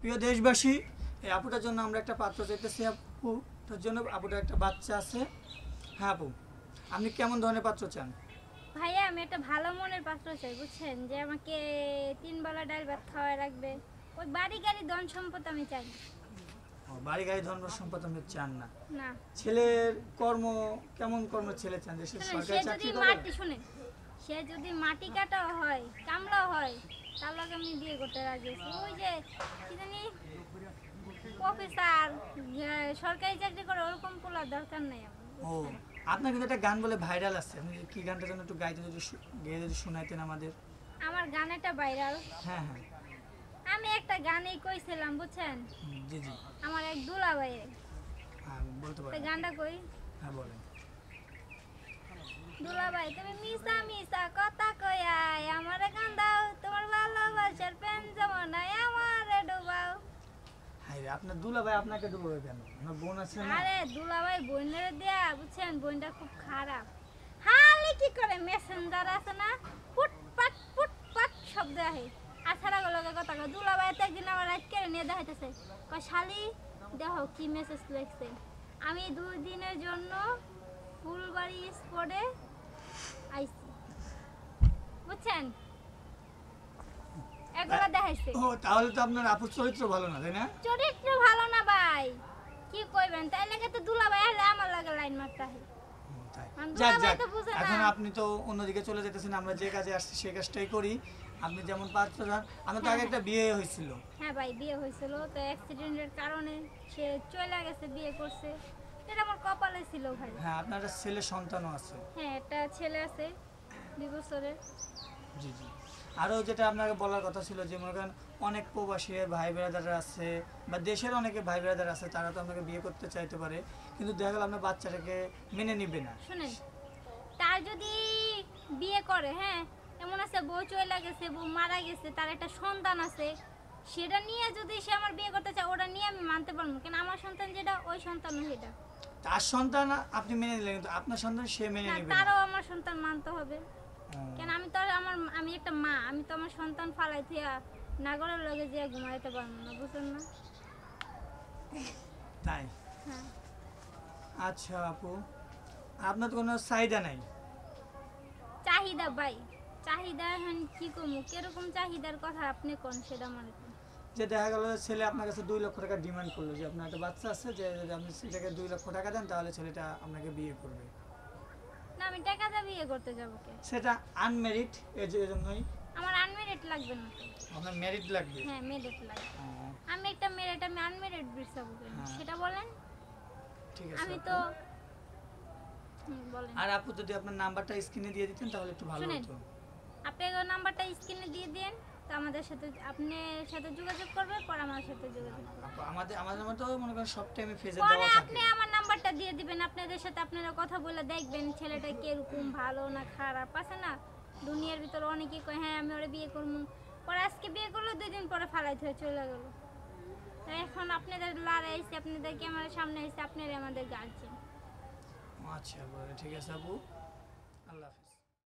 প্রিয় দেশবাসী এই আপুটার জন্য আমরা একটা পাত্র চাইতেছি আপু। তার জন্য আপুটার একটা বাচ্চা আছে। হ্যাঁ আপু। আপনি কেমন ধরনের পাত্র চান? ভাইয়া আমি একটা ভালো মনের পাত্র চাই বুঝছেন? যে আমাকে তিন বেলা ডাল ভাত খাওয়ায় রাখবে। ওই বাড়ি গাড়ি ধন সম্পদ আমি চাই না। বাড়ি গাড়ি ধর্ম সম্পদ আপনি চান না? না। ছেলের কর্ম কেমন কর্ম ছেলে চান? যে সে সরকারি যদি চাকরি করে সে যদি মাটি কাটাও হয় কামলাও হয় তার লগে আমি বিয়ে করতে রাজি আছি। ওই যে কি জানি প্রফেসর সরকারি চাকরি করে ওরকম পোলার দরকার নেই ও আপনার কিন্তু একটা গান বলে ভাইরাল আছে। আপনি কি গানটা যেন একটু গাইতে যদি গেয়ে যদি শোনাইতেন আমাদের। আমার গানেটা ভাইরাল হ্যাঁ হ্যাঁ। আমি একটা গানেই কইছিলাম বুঝছেন? জি জি। আমার এক দুলা ভাইয়ের হ্যাঁ বলতে পারেন। গানটা কই? হ্যাঁ বলেন। দুলাভাই তুমি মিশা মিশা আপনার দুলা ভাই আপনাকে ডুববে কেন আপনার বোন আছে না? আরে, দুলাভাই বোনের দেয়া, বুঝছেন? বোনটা খুব খারাপ। কি করে মেসেঞ্জার আছে না? ফুটপাট ফুটপাট শব্দ আহে। সারা লগে কথা কয়, দুলাভাই তো একদিন আমার রাত কেড়ে নিয়ে দেখাইতেছে। কয়, শালি, দেখো কি মেসেজ লিখছে। আমি দুই দিনের জন্য ফুলবাড়ি স্পটে আইছি। বুঝছেন? এগুলো দেখাইছে। ও তাহলে তো আপনার আপুর চরিত্র ভালো না তাই না? চরিত্র ভালো না ভাই। কি কইবেন? তাই লাগে তো দুলাভাই হলে আমার লাগে লাইন মারতে হয়। মানে যাক যাক। এখন আপনি তো অন্যদিকে চলে যেতেছেন আমরা যে কাজে আসছি সেই কাজটাই করি। আপনি যেমন পাত্র চান আমার তো আগে একটা বিয়ে হয়েছিল। হ্যাঁ ভাই বিয়ে হয়েছিল তো অ্যাক্সিডেন্টের কারণে সে চলে গেছে বিয়ে করছে। এটা আমার কপালে ছিল ভাই। হ্যাঁ আপনার ছেলে সন্তানও আছে। হ্যাঁ একটা ছেলে আছে দুই বছরের। জি জি। আরও যেটা আপনাকে বলার কথা ছিল যে মনে করেন অনেক প্রবাসী ভাই বেড়াদার আছে বা দেশের অনেকে ভাই বেড়াদার আছে তারা তো আপনাকে বিয়ে করতে চাইতে পারে কিন্তু দেখা গেল আপনার বাচ্চাটাকে মেনে নিবে না। শুনেন তার যদি বিয়ে করে হ্যাঁ এমন আছে বউ চলে গেছে বউ মারা গেছে তার একটা সন্তান আছে সেটা নিয়ে যদি সে আমার বিয়ে করতে চায় ওটা নিয়ে আমি মানতে পারব। কেন আমার সন্তান যেটা ওই সন্তানও সেটা। তার সন্তান আপনি মেনে নিলেন কিন্তু আপনার সন্তান সে মেনে নিবে না। তারও আমার সন্তান মানতে হবে। কেন আমি তো আমার আমি একটা মা আমি তো আমার সন্তান ফালাই থিয়া নাগরের লগে যে ঘুমাইতে পারব না বুঝলেন না? তাই? হ্যাঁ। আচ্ছা আপু আপনার তো কোনো চাহিদা নাই? চাহিদা ভাই চাহিদা এখন কি কমু কীরকম চাহিদার কথা আপনি কোন সেটা মনে যে দেখা গেল ছেলে আপনার কাছে দুই লক্ষ টাকা ডিমান্ড করল যে আপনার একটা বাচ্চা আছে যে যদি আপনি সেটাকে দুই লক্ষ টাকা দেন তাহলে ছেলেটা আপনাকে বিয়ে করবে। আমি টাকা দিয়ে বিয়ে করতে যাব কে? সেটা আনমেরিড এর জন্যই? আমার আনমেরিড লাগবে না। আপনার মেরিট লাগবে? হ্যাঁ মেরিট লাগবে। আমি একটা মেরিট আমি আনমেরিড বিরসাবো কেন হ্যাঁ। সেটা বলেন। ঠিক আছে আমি তো বলেন। আর আপু যদি আপনার নাম্বারটা স্ক্রিনে দিয়ে দিতেন তাহলে একটু ভালো হতো। আপনি নাম্বারটা স্ক্রিনে দিয়ে দিন তো আমাদের সাথে আপনার সাথে যোগাযোগ করবে পর আমার সাথে যোগাযোগ করবে। আমাদের আমাদের মতো মনে করেন সব টাইমে ফেজে দেওয়া আপনি আমার আপনাদের সাথে আপনারা কথা বলে দেখবেন ছেলেটা কীরকম ভালো না খারাপ, আছে না? দুনিয়ার ভিতরে অনেকে কয় হ্যাঁ আমি ওরা বিয়ে করব। পরে আজকে বিয়ে করল, দুই দিন পরে ফালাই ধরে চলে গেল। এখন আপনাদের লড়াই এসে আপনাদের ক্যামেরার সামনে এসে আপনারা আমাদের গার্জেন আচ্ছা ঠিক আছে আপু। আল্লাহ হাফিজ।